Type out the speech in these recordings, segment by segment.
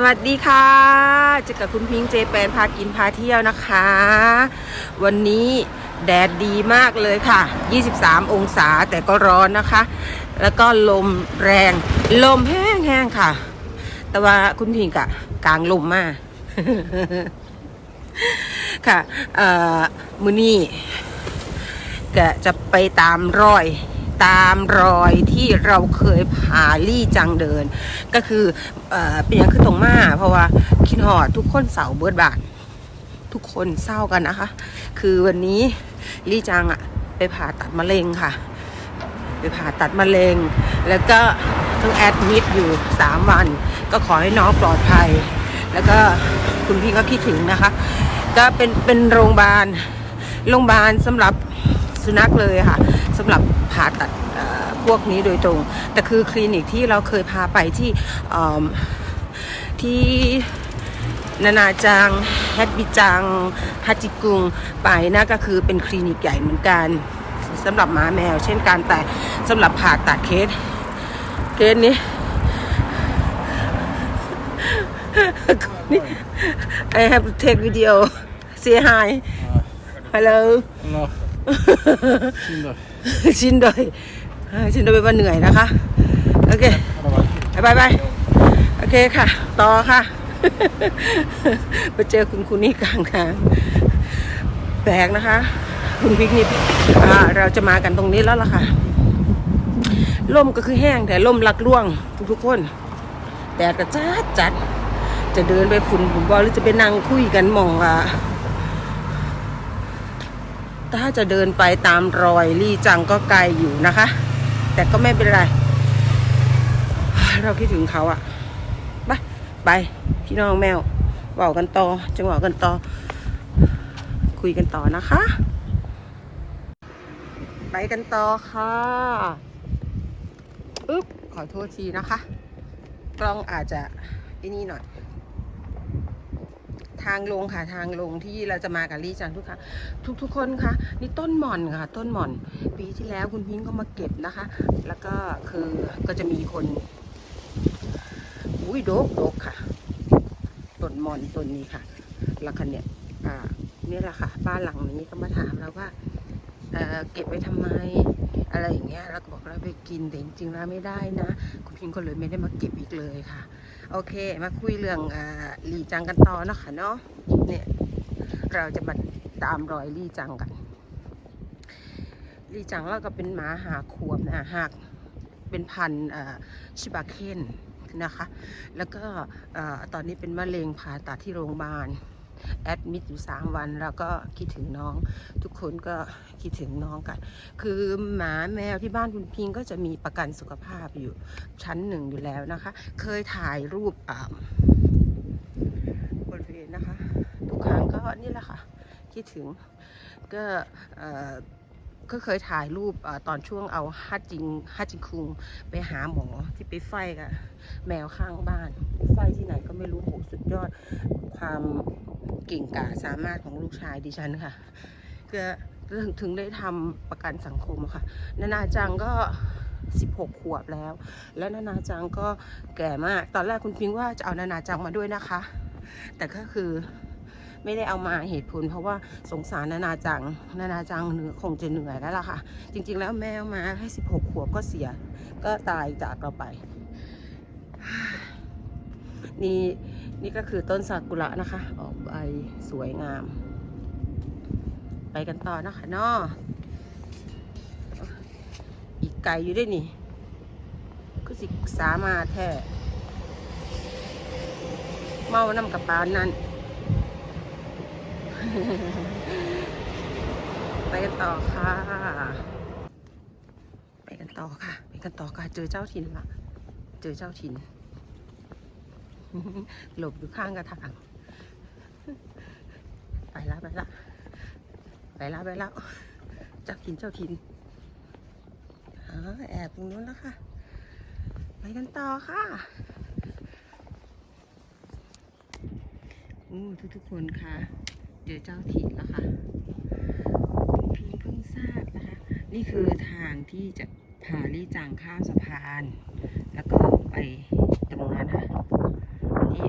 สวัสดีค่ะเจอกับคุณพิงค์เจแปนพากินพาเที่ยวนะคะ วันนี้แดดดีมากเลยค่ะ 23 องศาแต่ก็ร้อนนะคะ แล้วก็ลมแรง ลมแห้งๆค่ะ แต่ว่าคุณพิงค์กะกลางลมมากค่ะเอ่อมือนี้ก็จะไปตามรอย ตามรอยที่เราเคยพาลี่จังเดิน ก็คือเอ่อเป็นอย่างคือตรงมาเพราะว่าคิดหอดทุกคนเสาเบิดบาททุกคนเศร้ากันนะคะ คือวันนี้ลี่จังอะไปผ่าตัดมะเร็งค่ะ ไปผ่าตัดมะเร็ง แล้วก็ต้องแอดมิดอยู่ 3 วัน ก็ขอให้น้องปลอดภัย แล้วก็คุณพี่ก็คิดถึงนะคะ ก็เป็นเป็นโรงพยาบาลโรงพยาบาลสำหรับสุนัขเลยค่ะ สำหรับผ่าตัดเอ่อพวกนี้โดยตรง แต่คือคลินิกที่เราเคยพาไปที่เอิ่มที่นานาจังแฮดบิจังฮัจิกุงไปนะก็คือเป็นคลินิกใหญ่เหมือนกันสำหรับหมาแมว เช่นกันแต่สำหรับผ่าตัดเคสเคสนี้นี่ I have to take video say hi hello No. ชินโดยชินโดยเป็นว่าเหนื่อยนะคะ โอเคไปไปไปโอเคค่ะ ต่อค่ะไปเจอคุณคุณนี่กลางทางแปลกนะคะ คุณพิกนี่เราจะมากันตรงนี้แล้วล่ะค่ะล่มก็คือแห้งแต่ล่มลักล่วงทุกๆคนแดดก็จัดจัด จะเดินไปฝุ่นผมบอกหรือจะไปนั่งคุยกันมองอะ ถ้าจะเดินไปตามรอยลี่จังก็ไกลอยู่นะคะ แต่ก็ไม่เป็นไร เราคิดถึงเขาอะไปไปพี่น้องแมวเว่ากันต่อจังหวะกันต่อ คุยกันต่อนะคะ ไปกันต่อค่ะอึ๊บขอโทษทีนะคะ กล้องอาจจะไอ้นี่หน่อย ทางลงค่ะทางลงที่เราจะมากับลี่จังทุกค่ะทุกทุกคนค่ะนี่ต้นหม่อนค่ะ ต้นหม่อน ปีที่แล้วคุณพิงก็มาเก็บนะคะ แล้วก็คือก็จะมีคนอุ้ยโดกโดกค่ะต้นหมอนต้นนี้ค่ะแล้วคันเนี่ยอ่าเนี่ยแหละค่ะ บ้านหลังนี้ก็มาถามเราว่า เเก็บไว้ทำไม อะไรอย่างเงี้ยเราก็บอกเราไปกินแต่จริงๆแล้วไม่ได้นะ คุณพิงก็เลยไม่ได้มาเก็บอีกเลยค่ะ โอเค มาคุยเรื่องอ่าหลีจังกันต่อเนาะค่ะเนาะเนี่ยเราจะมาตามรอยหลีจังกันหลีจังแล้วก็เป็นหมาหาขวบนะหากเป็นพันชิบาเคนนะคะ แล้วก็ตอนนี้เป็นมะเร็งผ่าตัดที่โรงพยาบาล แอดมิดอยู่สามวันแล้วก็คิดถึงน้อง ทุกคนก็คิดถึงน้องกัน คือหมาแมวที่บ้านคุณพิงก็จะมีประกันสุขภาพอยู่ชั้นหนึ่งอยู่แล้วนะคะ เคยถ่ายรูปอ่าบริเวณนะคะ ทุกครั้งก็นี่แหละค่ะ คิดถึงก็เอ่อ ก็เคยถ่ายรูปอตอนช่วงเอาฮัจจิงฮัจจิงคุงไปหาหมอที่ไปไฟกับแมวข้างบ้านไฟที่ไหนก็ไม่รู้โหสุดยอดความเก่งกาจสามารถของลูกชายดิฉันค่ะก็ถึงถึงได้ทำประกันสังคมค่ะ นานาจังก็ 16 ขวบแล้ว และนานาจังก็แก่มาก ตอนแรกคุณพิงว่าจะเอานานาจังมาด้วยนะคะ แต่ก็คือ ไม่ได้เอามาเหตุผล เพราะว่าสงสารนานาจัง นานาจังเหนือคงจะเหนื่อยแล้วล่ะค่ะ จริง ๆ แล้วแมวมาแค่16ขวบก็เสีย ก็ตายจากเราไป นี่นี่ก็คือต้นซากุระนะคะ ออกใบสวยงาม ไปกันต่อนะคะเนาะอีกไก่อยู่ด้วยนี่ก็สิสามาแท้เมาน้ำกับปานนั่น ไปกันต่อค่ะ ไปกันต่อค่ะ ไปกันต่อค่ะ เจอเจ้าถิ่นละเจอเจ้าถิ่น หลบอยู่ข้างกระถาง ไปแล้วไปล้วไปแล้วไปแล้วเจ้าถิ่นเจ้าถิ่นอแอบตรงนู้นแล้วค่ะ ไปกันต่อค่ะอู้ทุกๆคนค่ะ เจอเจ้าถิ่นแล้วค่ะพิ่งเพิ่งทราบนะคะ นี่คือทางที่จะพาลี่จางข้ามสะพาน แล้วก็ไปตรงนั้นค่ะนี่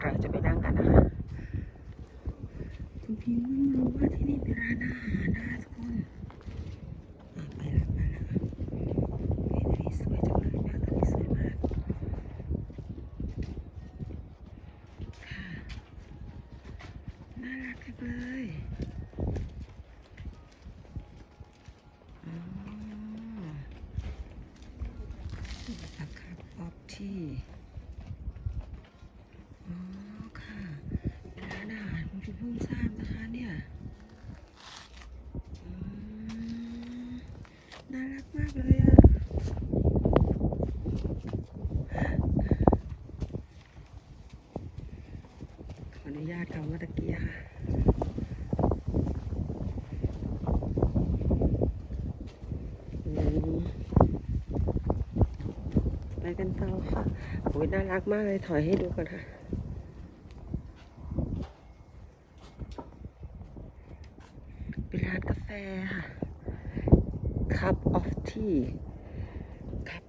เราจะไปนั่งกันนะคะคุณพิงไม่รู้ว่าที่นี่เป็นร้านอาหาร น่ารักมากเลยอะขออนุญาตคำว่าตะเกียค่ะอืมไปกันต่อค่ะโอ้ยน่ารักมากเลยถอยให้ดูก่อนค่ะเป็นร้านกาแฟค่ะ Cup of Tea ครับ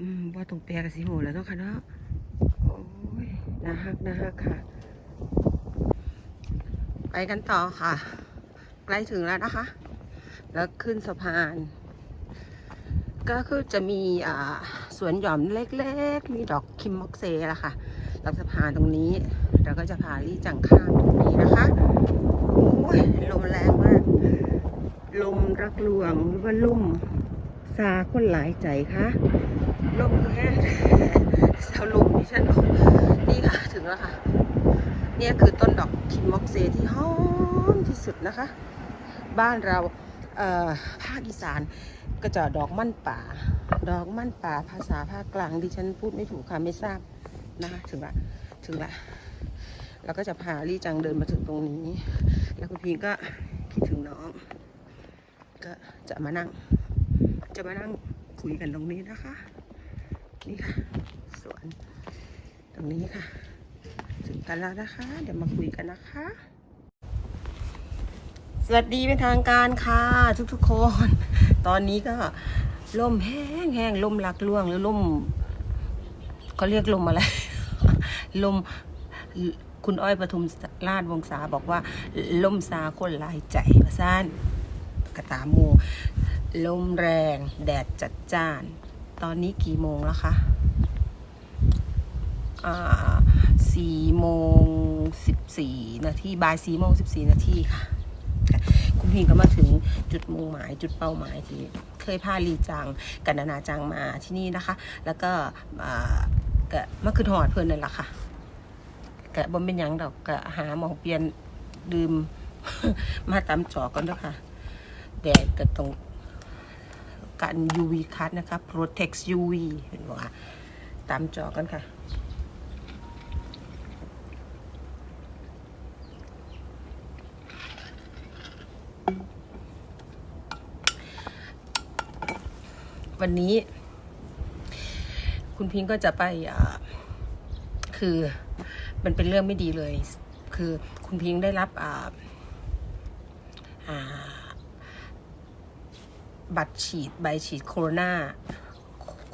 อืมว่าตรงแปลกับสีโหแล้วเนาะค่ะเนาะโอ้ยน่าฮักน่าฮักค่ะ ไปกันต่อค่ะ ใกล้ถึงแล้วนะคะ แล้วขึ้นสะพาน ก็คือจะมีอ่าสวนหย่อมเล็กๆ มีดอกคิมมอกเซ่ละค่ะหลังสะพานตรงนี้เราก็จะพาลี่จังข้ามตรงนี้นะคะโอ้ยลมแรงมาก ลมรักหลวงหรือว่าล่มซาคนหลายใจคะลมแห้งสาลมดิฉันนี่ค่ะถึงแล้วค่ะ เนี่ยคือต้นดอกคิมมอกเซที่หอมที่สุดนะคะ บ้านเราเภาคอีสานก็จะดอกมั่นป่า ดอกมั่นป่าภาษาภาคกลางดิฉันพูดไม่ถูกค่ะไม่ทราบนะคะถึงละถึงละเราก็จะพาลี่จังเดินมาถึงตรงนี้ แล้วคุณพีก็คิดถึงน้อง ก็จะมานั่ง จะมานั่งคุยกันตรงนี้นะคะ นี่ค่ะ สวน ตรงนี้ค่ะ ถึงกันแล้วนะคะ เดี๋ยวมาคุยกันนะคะ สวัสดีเป็นทางการค่ะ ทุกๆคน ตอนนี้ก็ลมแห้งแห้งลมหลักล่วงหรือลมเขาเรียกลมอะไร ลมคุณอ้อยปทุมราชวงศาบอกว่าลมซาคนลายใจพะซ่าน กระตาหมู ลมแรง แดดจัดจ้าน ตอนนี้กี่โมงแล้วคะสี่โมงสิบสี่นาทีบ่ายสี่โมงสิบสี่นาทีค่ะ คุณพิงก็มาถึงจุดมุ่งหมายจุดเป้าหมายที่เคยพาลีจังกันนาจังมาที่นี่นะคะ แล้วก็อ่าก็มาคือหอดเพื่อนนั่นแหละค่ะกะบ่เป็นยังดอกกะหาหมองเปลี่ยนดื่มมาตามจอกันด้วยค่ะ แดดก็ตรงกัน UV คัดนะคะ Protect UV เห็นว่าตามจอกันค่ะ วันนี้ คุณพิงก็จะไปคือมันเป็นเรื่องไม่ดีเลย คือคุณพิงได้รับอ่าอ่า บัตรฉีดใบฉีดโคโรนา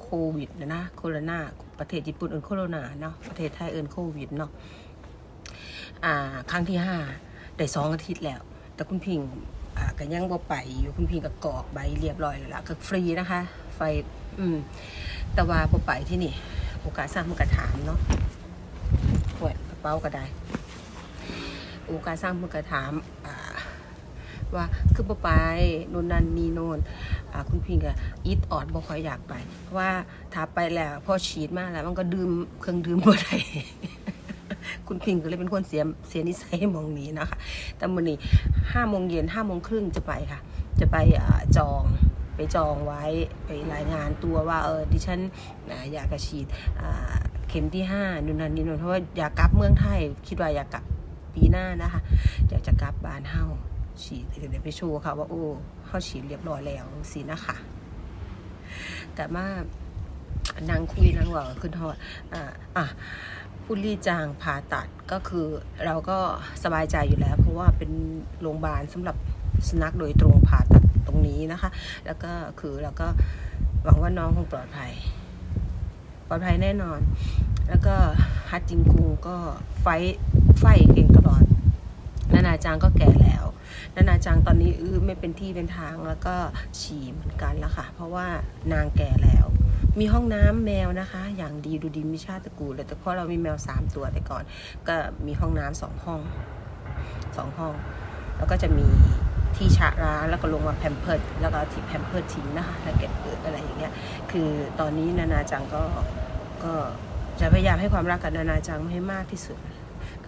โควิดนะนะโคโรนาประเทศญี่ปุ่นเอินโคโรนาเนาะประเทศไทยเอินโควิดเนาะอ่าครั้งที่ห้าได้สองอาทิตย์แล้ว แต่คุณพิงอ่าก็ยังบ่ไปอยู่คุณพิงก็กรอกใบเรียบร้อยแล้วละก็ฟรีนะคะไฟอืมแต่ว่าบ่ไปที่นี่โอกาสสร้างมันกระถามเนาะหวยกระเป๋าก็ได้โอกาสสร้างมันกระถามอ่า ว่าคือบ่ไปโนนนันนีโนนอ่าคุณพิงก็อีทออดบ่ค่อยอยากไป เพราะว่าถ้าไปแล้วพอฉีดมาแล้ว มันก็ดื่มเครื่องดื่มบ่ได้คุณพิงก็เลยเป็นคนเสียเสียนิสัยมองนี้นะคะ แต่มื้อนี้ห้าโมงเย็นห้าโมงครึ่งจะไปค่ะ จะไปอจองไปจองไว้ไปรายงานตัวว่าเออดิฉันอยากฉีดเข็มที่ห้านู่นนั่นนี่นู่นเพราะว่าอยากกลับเมืองไทย คิดว่าอยากกลับปีหน้านะคะอยากจะกลับบ้านเฮา ฉีดเดี๋ยวไปโชว์ค่ะว่าโอ้เขาฉีดเรียบร้อยแล้วสินะคะแต่มานางคุยนางว่าขึ้นทอดอ่าอะผู้รีจางผ่าตัดก็คือเราก็สบายใจอยู่แล้ว เพราะว่าเป็นโรงพยาบาลสำหรับสุนัขโดยตรงผ่าตัดตรงนี้นะคะ แล้วก็คือเราก็หวังว่าน้องคงปลอดภัย ปลอดภัยแน่นอน แล้วก็ฮัตจิงกุงก็ไฟไฟเก่งตลอด นานาจางก็แก่แล้ว นานาจังตอนนี้อื้อไม่เป็นที่เป็นทางแล้วก็ฉี่เหมือนกันแล้วค่ะ เพราะว่านางแก่แล้ว มีห้องน้ำแมวนะคะ อย่างดีดูดีมิชาติตระกูลเลยแต่เพราะเรามีแมวสามตัวแต่ก่อน ก็มีห้องน้ำสองห้องสองห้อง แล้วก็จะมีที่ชะร้าแล้วก็ลงมาแพมเพิร์ดแล้วก็ที่แพมเพิร์ดทิ้งนะคะแล้วเก็บเออะไรอย่างเงี้ย คือตอนนี้นานาจังก็ก็จะพยายามให้ความรักกับนานาจังให้มากที่สุด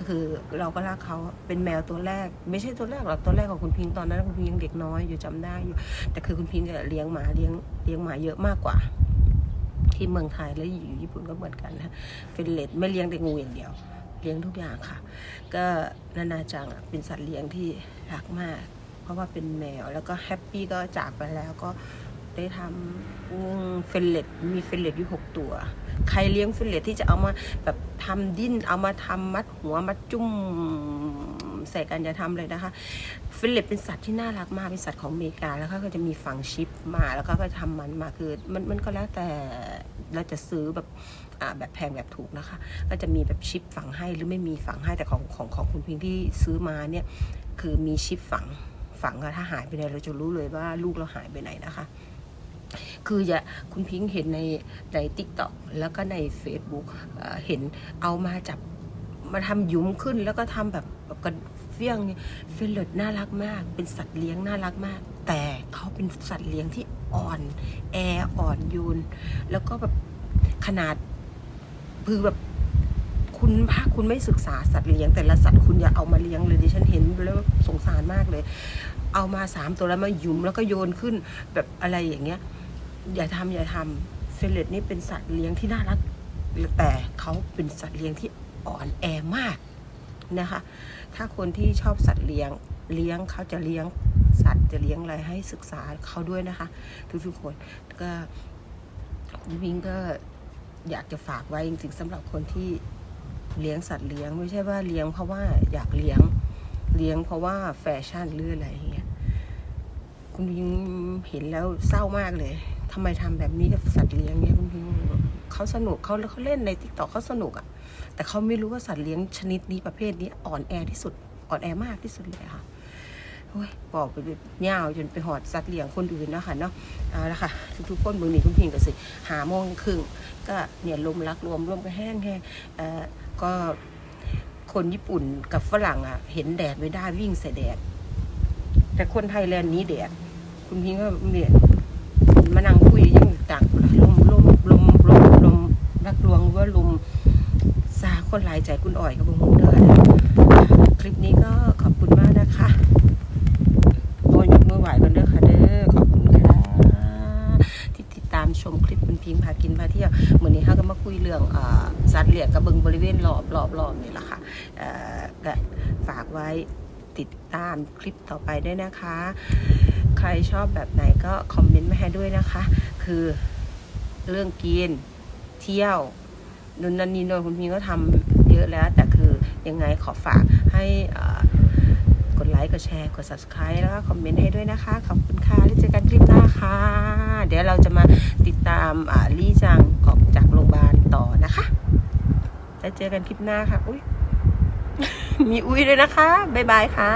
คือเราก็รักเขาเป็นแมวตัวแรก ไม่ใช่ตัวแรกหรอกตัวแรกของคุณพิงค์ตอนนั้นคุณพิงค์ยังเด็กน้อยอยู่จำได้อยู่ แต่คือคุณพิงค์จะเลี้ยงหมาเลี้ยงเลี้ยงหมาเยอะมากกว่า ที่เมืองไทยและอยู่ญี่ปุ่นก็เหมือนกันนะเฟนเลตไม่เลี้ยงแต่งูอย่างเดียว เลี้ยงทุกอย่างค่ะ ก็นานาจังเป็นสัตว์เลี้ยงที่รักมาก เพราะว่าเป็นแมวแล้วก็แฮปปี้ก็จากไปแล้วก็ ได้ทำเฟนเลตมีเฟนเลตอยู่หกตัว ใครเลี้ยงเฟนเลตที่จะเอามาแบบทำดิ้น เอามาทำมัดหัวมัดจุ้มใส่กันอย่าทำเลยนะคะเฟนเลตเป็นสัตว์ที่น่ารักมาก เป็นสัตว์ของอเมริกา แล้วเขาก็จะมีฝังชิปมาแล้วก็ก็ทำมันมาคือมันมันก็แล้วแต่เราจะซื้อแบบอ่าแบบแพงแบบถูกนะคะ ก็จะมีแบบชิปฝังให้หรือไม่มีฝังให้แต่ของของของคุณพิงที่ซื้อมาเนี่ยคือมีชิปฝังฝังอะถ้าหายไปไหนเราจะรู้เลยว่าลูกเราหายไปไหนนะคะ คืออย่าคุณพิงค์เห็นในในทิกตอกแล้วก็ใน Facebook เห็นเอามาจับมาทำยุมขึ้นแล้วก็ทำแบบแบบกระเฟี้ยงเนี่ยเฟลเลตน่ารักมาก เป็นสัตว์เลี้ยงน่ารักมาก แต่เขาเป็นสัตว์เลี้ยงที่อ่อนแออ่อนโยนแล้วก็แบบขนาดคือแบบคุณถ้าคุณไม่ศึกษาสัตว์เลี้ยง แต่ละสัตว์คุณอย่าเอามาเลี้ยงเลยดิฉันเห็นแล้วสงสารมากเลย เอามาสามตัวแล้วมายุมแล้วก็โยนขึ้นแบบอะไรอย่างเงี้ย อย่าทำอย่าทำเฟลเลตนี่เป็นสัตว์เลี้ยงที่น่ารัก แต่เขาเป็นสัตว์เลี้ยงที่อ่อนแอมากนะคะ ถ้าคนที่ชอบสัตว์เลี้ยงเลี้ยงเขาจะเลี้ยงสัตว์จะเลี้ยงอะไรให้ศึกษาเขาด้วยนะคะ ทุกๆคนก็คุณพิงก็อยากจะฝากไว้จริงๆสำหรับคนที่เลี้ยงสัตว์เลี้ยงไม่ใช่ว่าเลี้ยงเพราะว่าอยากเลี้ยงเลี้ยงเพราะว่าแฟชั่นหรืออะไรอย่างเงี้ยคุณพิงเห็นแล้วเศร้ามากเลย ทำไมทำแบบนี้กับสัตว์เลี้ยงเนี่ยคุณพิงเขาสนุกเขาเขาเล่นในทิกตอกเขาสนุกอะ่ะ แต่เขาไม่รู้ว่าสัตว์เลี้ยงชนิดนี้ประเภทนี้อ่อนแอที่สุด อ่อนแอมากที่สุดเลยค่ะโอ้ยบอกไปแบบยาจนไปหอดสัตว์เลี้ยงคนอื่นนะคะเนาะเอาละค่ะ ทุกๆคนมือหนีคุณพิงก็สิ หาโมงครึ่งก็เนี่ยลมรักรวมร่วมกันแห้งแห้งเอ่อก็คนญี่ปุ่นกับฝรั่งอะ เห็นแดดไม่ได้วิ่งใส่แดด แต่คนไทยแลนด์นี้แดด คุณพิงก็เนี่ย ยยังต่างลมลมลมลมลมรักลวงว่าลมซาคนหลายใจคุณอ่อยกับบุ้งเด้อนะคลิปนี้ก็ขอบคุณมากนะคะโอ้ยยกมือไหวกันเด้อค่ะเด้อขอบคุณค่ะที่ติดตามชมคลิปคุณพิงพากินพาเที่ยวเหมือนนี้เขาก็มาคุยเรื่องอสัตว์เลี้ยงกับเบิงบริเวณรอบรอบรอบนี่แหละค่ะก็ฝากไว้ติดตามคลิปต่อไปด้วยนะคะ ใครชอบแบบไหนก็คอมเมนต์มาให้ด้วยนะคะ คือเรื่องกินเที่ยวนุนนันนีโนนคุณพิงก็ทำเยอะแล้ว แต่คือยังไงขอฝากให้กดไลค์กดแชร์กด subscribe แล้วก็คอมเมนต์ให้ด้วยนะคะ ขอบคุณค่ะแล้วเจอกันคลิปหน้าค่ะ เดี๋ยวเราจะมาติดตามลี่จังออกจากโรงพยาบาลต่อนะคะแล้วเจอกันคลิปหน้าค่ะ อุ้ยมีอุ้ยด้วยนะคะ บ๊ายบายค่ะ